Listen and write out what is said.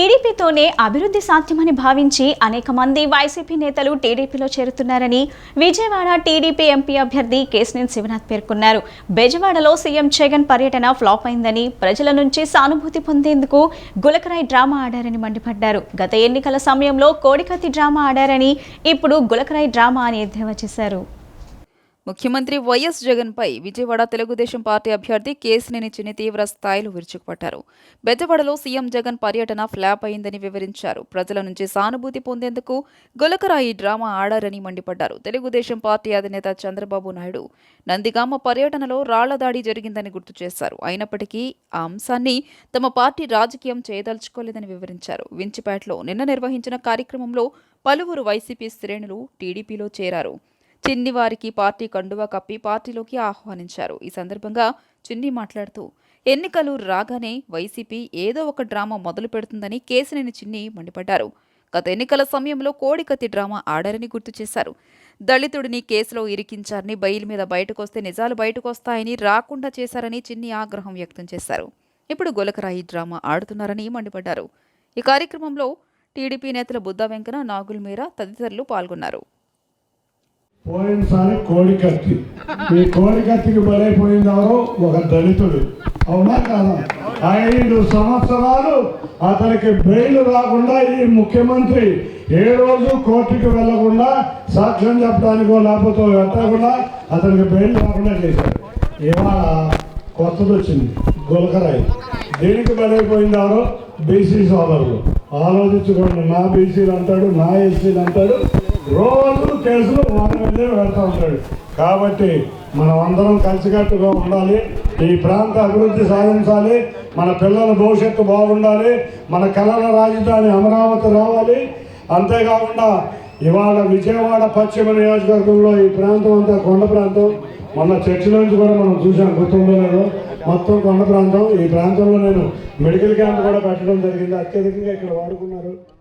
టీడీపీతోనే అభివృద్ధి సాధ్యమని భావించి అనేక మంది వైసీపీ నేతలు టీడీపీలో చేరుతున్నారని విజయవాడ టీడీపీ ఎంపీ అభ్యర్థి కేసినేని శివనాథ్ పేర్కొన్నారు. బెజవాడలో సీఎం జగన్ పర్యటన ఫ్లాప్ అయిందని ప్రజల నుంచి సానుభూతి పొందేందుకు గులకరాయ్ డ్రామా ఆడారని మండిపడ్డారు. గత ఎన్నికల సమయంలో కోడికత్తి డ్రామా ఆడారని ఇప్పుడు గులకరాయ్ డ్రామా అని ఎద్దేవా చేశారు. ముఖ్యమంత్రి వైఎస్ జగన్పై విజయవాడ తెలుగుదేశం పార్టీ అభ్యర్థి కేసినేని చిన్ని తీవ్ర స్థాయిలో విరుచుకుపడ్డారు. బెజవాడలో సీఎం జగన్ పర్యటన ఫ్లాప్ అయిందని వివరించారు. ప్రజల నుంచి సానుభూతి పొందేందుకు గులకరాయి డ్రామా ఆడారని మండిపడ్డారు. తెలుగుదేశం పార్టీ అధినేత చంద్రబాబు నాయుడు నందిగామ పర్యటనలో రాళ్ళ దాడి జరిగిందని గుర్తు చేశారు. అయినప్పటికీ ఆ అంశాన్ని తమ పార్టీ రాజకీయం చేయదలుచుకోలేదని వివరించారు. వించిపేటలో నిన్న నిర్వహించిన కార్యక్రమంలో పలువురు వైసీపీ శ్రేణులు టీడీపీలో చేరారు. చిన్ని వారికి పార్టీ కండువా కప్పి పార్టీలోకి ఆహ్వానించారు. ఈ సందర్భంగా చిన్ని మాట్లాడుతూ ఎన్నికలు రాగానే వైసీపీ ఏదో ఒక డ్రామా మొదలు పెడుతుందని కేసినేని చిన్ని మండిపడ్డారు. గత ఎన్నికల సమయంలో కోడికత్తి డ్రామా ఆడారని గుర్తు చేశారు. దళితుడిని కేసులో ఇరికించారని బెయిల్ మీద బయటకొస్తే నిజాలు బయటకొస్తాయని రాకుండా చేశారని చిన్ని ఆగ్రహం వ్యక్తం చేశారు. ఇప్పుడు గొలకరాయి డ్రామా ఆడుతున్నారని మండిపడ్డారు. ఈ కార్యక్రమంలో టీడీపీ నేతల బుద్ధా వెంకన నాగుల్ మీరా తదితరులు పాల్గొన్నారు. పోయినసారి కోడికత్తి ఈ కోడికత్తికి కత్తికి బలైపోయినారు ఒక దళితుడు. అవునా కాదా? ఐదు సంవత్సరాలు అతనికి బెయిల్ రాకుండా ఈ ముఖ్యమంత్రి ఏ రోజు కోర్టుకి వెళ్ళకుండా సాక్ష్యం చెప్పడానికో లేకపోతే పెట్టకుండా అతనికి బెయిల్ రాకుండా చేశారు ఇవాళ కొత్తది వచ్చింది. గులకరాయి. దేనికి బలైపోయింది బీసీ సోదరులు. ఆలోచించుకోండి. నా బీసీలు అంటాడు నా ఎస్సీలు అంటాడు రోజు కేసులు వాళ్ళ మీదే పెడతా ఉంటాడు. కాబట్టి మనం అందరం కలిసికట్టుగా ఉండాలి. ఈ ప్రాంత అభివృద్ధి సాధించాలి. మన పిల్లల భవిష్యత్తు బాగుండాలి. మన కళల రాజధాని అమరావతి రావాలి. అంతేకాకుండా ఇవాళ విజయవాడ పశ్చిమ నియోజకవర్గంలో ఈ ప్రాంతం అంతా కొండ ప్రాంతం. మొన్న చర్చిలో నుంచి కూడా మనం చూసాం గుర్తుండలేదు. మొత్తం కొండ ప్రాంతం. ఈ ప్రాంతంలో నేను మెడికల్ క్యాంప్ కూడా పెట్టడం జరిగింది. అత్యధికంగా ఇక్కడ వాడుకున్నారు.